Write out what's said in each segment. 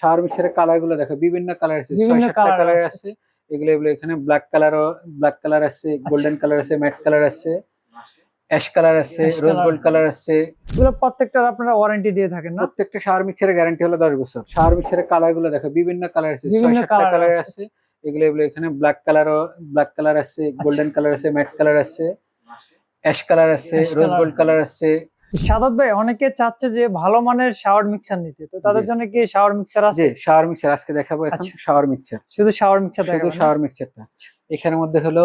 Shower কালারগুলো দেখো বিভিন্ন কালার আছে বিভিন্ন কালার আছে। এগুলো এগুলো এখানে ব্ল্যাক কালারও ব্ল্যাক কালার আছে গোল্ডেন কালার আছে ম্যাট কালার আছে অ্যাশ কালার আছে রোজ গোল্ড কালার আছে এগুলো প্রত্যেকটার আপনারা ওয়ারেন্টি দিয়ে থাকেন না প্রত্যেকটা শাওয়ার মিক্সারের গ্যারান্টি হলো দশ বছর শাওয়ার মিক্সারের কালারগুলো দেখো বিভিন্ন কালার আছে বিভিন্ন কালার আছে। আছে এগুলো এগুলো এখানে ব্ল্যাক কালারও ব্ল্যাক কালার আছে গোল্ডেন কালার আছে ম্যাট কালার আছে অ্যাশ কালার আছে রোজ গোল্ড কালার আছে সাদাত ভাই অনেকে চাচ্ছে যে ভালো মানের শাওয়ার মিক্সার নিতে। তো তাদের। জন্য কি শাওয়ার মিক্সার আছে? শাওয়ার মিক্সার আজকে দেখাবো এখন আচ্ছা। শাওয়ার মিক্সার শুধু শাওয়ার মিক্সার শুধু শাওয়ার মিক্সারটা এখানের মধ্যে হলো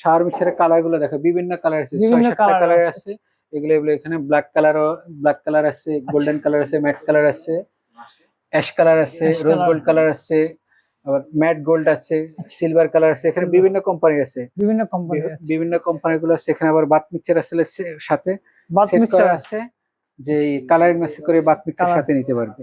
শাওয়ার মিক্সারের কালারগুলো দেখো বিভিন্ন কালার আছে বিভিন্ন কালার আছে। আছে। এগুলো এগুলো এখানে ব্ল্যাক কালারও ব্ল্যাক কালার আছে গোল্ডেন কালার আছে ম্যাট কালার আছে অ্যাশ কালার আছে রোজ গোল্ড কালার আছে। আবার ম্যাট গোল্ড আছে সিলভার কালার আছে এখানে বিভিন্ন কোম্পানি আছে। বিভিন্ন কোম্পানি বিভিন্ন কোম্পানি গুলো আছে এখানে আবার বাত মিক্সার আছে সাথে। বাথ মিক্সার আছে। যে কালারিং ম্যাচ করে বাত মিক্সার সাথে নিতে পারবে।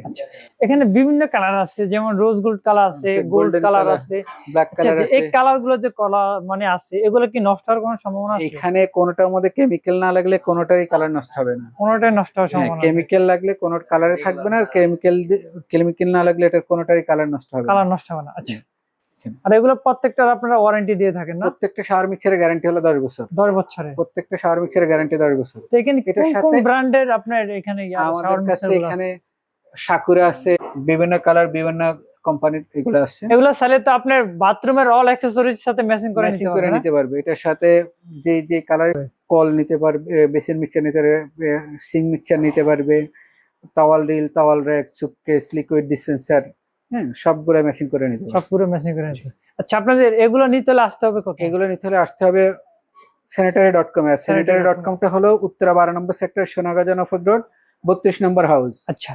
এখানে বিভিন্ন কালার আছে যেমন রোজ গোল্ড কালার আছে গোল্ড কালার আছে। ব্ল্যাক আচ্ছা, কালার আছে এই কালারগুলো যে কলা মানে আছে এগুলো কি নষ্ট হওয়ার কোনো সম্ভাবনা আছে? এখানে কোনোটার মধ্যে কেমিক্যাল না লাগলে কোনোটারই কালার নষ্ট হবে না। কোনোটাই নষ্ট হওয়ার হ্যাঁ সম্ভাবনা কেমিক্যাল লাগলে কোনো কালারে থাকবে না আর কেমিক্যাল কেমিক্যাল না লাগলে এটার কোনোটারই কালার নষ্ট হবে কালার নষ্ট হবে না আচ্ছা। হুম। আর এগুলো প্রত্যেকটার আপনারা ওয়ারেন্টি দিয়ে থাকেন না? প্রত্যেকটা শাওয়ার মিক্সারের গ্যারান্টি হলো দশ বছর। দশ বছরে প্রত্যেকটা শাওয়ার মিক্সারের গ্যারান্টি দশ বছর। তো এখানে এটার কোন কোন ব্র্যান্ডের আপনার এখানে আমাদের শাওয়ার কাছে মিক্সার এখানে সাকুরা আছে বিভিন্ন কালার বিভিন্ন কোম্পানির এগুলো আছে। এগুলো চাইলে তো আপনার বাথরুমের অল অ্যাক্সেসরিজ সাথে ম্যাচিং করে নিতে করে নিতে পারবে। এটার সাথে যে যে কালার কল নিতে পারবে বেসিন মিক্সচার নিতে পারবে সিং মিক্সচার নিতে পারবে towel rail towel rack suitcase liquid dispenser হ্যাঁ সবগুলো ম্যাচিং করে নিতে সবগুলো সব ম্যাচিং করে নিতে আচ্ছা আপনাদের এগুলো নিতে হলে আসতে হবে কোথায়? এগুলো নিতে হলে আসতে হবে sanitary dot com sanitary dot কমটা হলো উত্তরা বারো নম্বর সেক্টর সোনাগাজা নফদ রোড বত্রিশ নম্বর হাউস আচ্ছা।